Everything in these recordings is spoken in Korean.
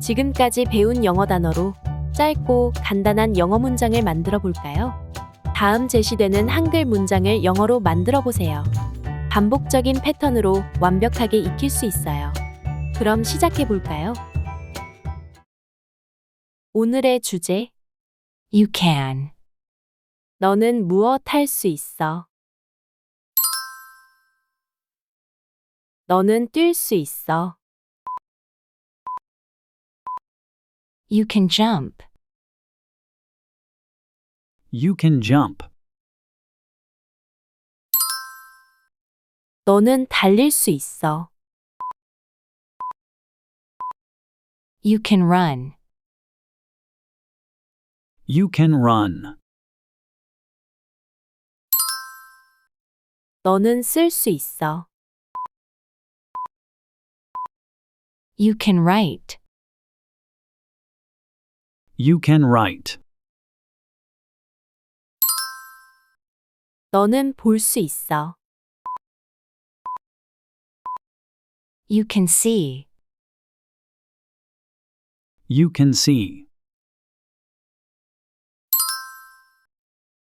지금까지 배운 영어 단어로 짧고 간단한 영어 문장을 만들어 볼까요? 다음 제시되는 한글 문장을 영어로 만들어 보세요. 반복적인 패턴으로 완벽하게 익힐 수 있어요. 그럼 시작해 볼까요? 오늘의 주제 You can. 너는 무엇 할 수 있어? 너는 뛸 수 있어. You can jump. You can jump. 너는 달릴 수 있어. You can run. You can run. 너는 쓸 수 있어. You can write. You can write. 너는 볼 수 있어. You can see. You can see.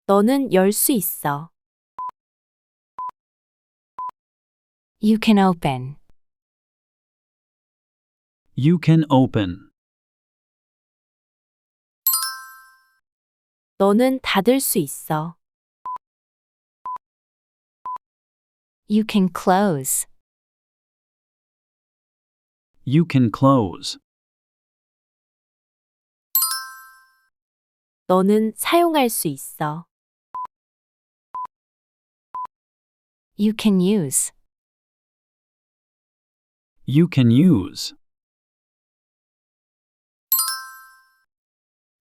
너는 열 수 있어. You can open. You can open. 너는 닫을 수 있어. You can close. You can close. 너는 사용할 수 있어. You can use. You can use.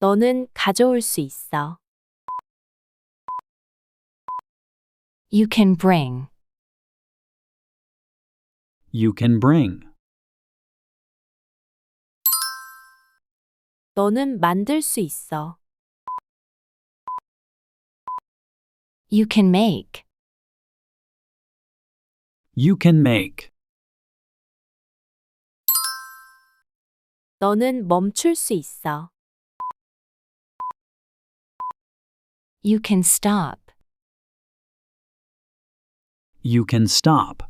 너는 가져올 수 있어. You can bring. You can bring. 너는 만들 수 있어. You can make. You can make. 너는 멈출 수 있어. You can stop. You can stop.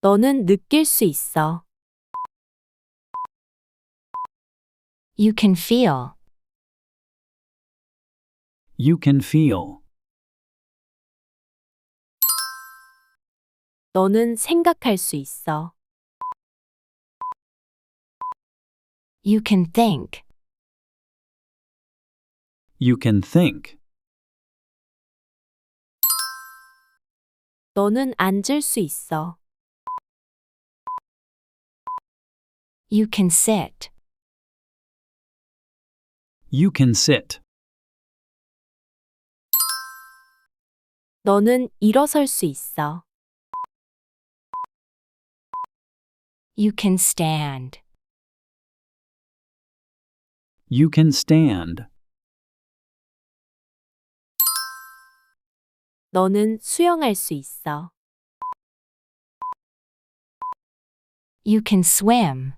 너는 느낄 수 있어. You can feel. You can feel. 너는 생각할 수 있어. You can think. You can think. 너는 앉을 수 있어. You can sit. You can sit. 너는 일어설 수 있어. You can stand. You can stand. 너는 수영할 수 있어. You can swim.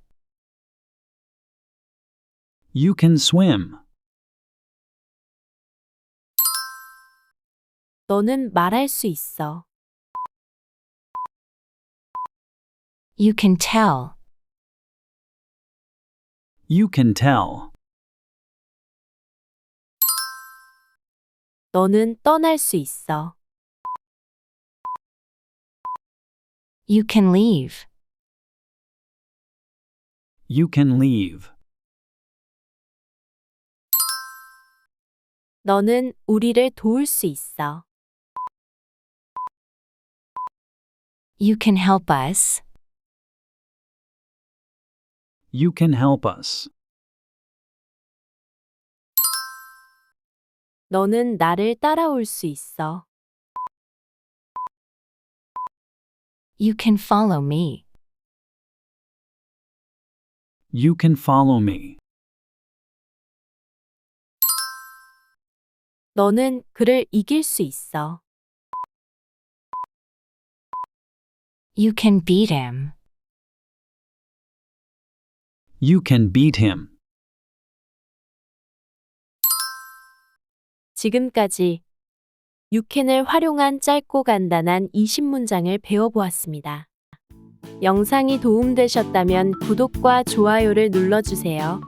You can swim. 너는 말할 수 있어. You can tell. You can tell. 너는 떠날 수 있어. You can leave. You can leave. 너는 우리를 도울 수 있어. You can help us. You can help us. 너는 나를 따라올 수 있어. You can follow me. You can follow me. 너는 그를 이길 수 있어. You can beat him. You can beat him. 지금까지 유캔을 활용한 짧고 간단한 20문장을 배워보았습니다. 영상이 도움되셨다면 구독과 좋아요를 눌러주세요.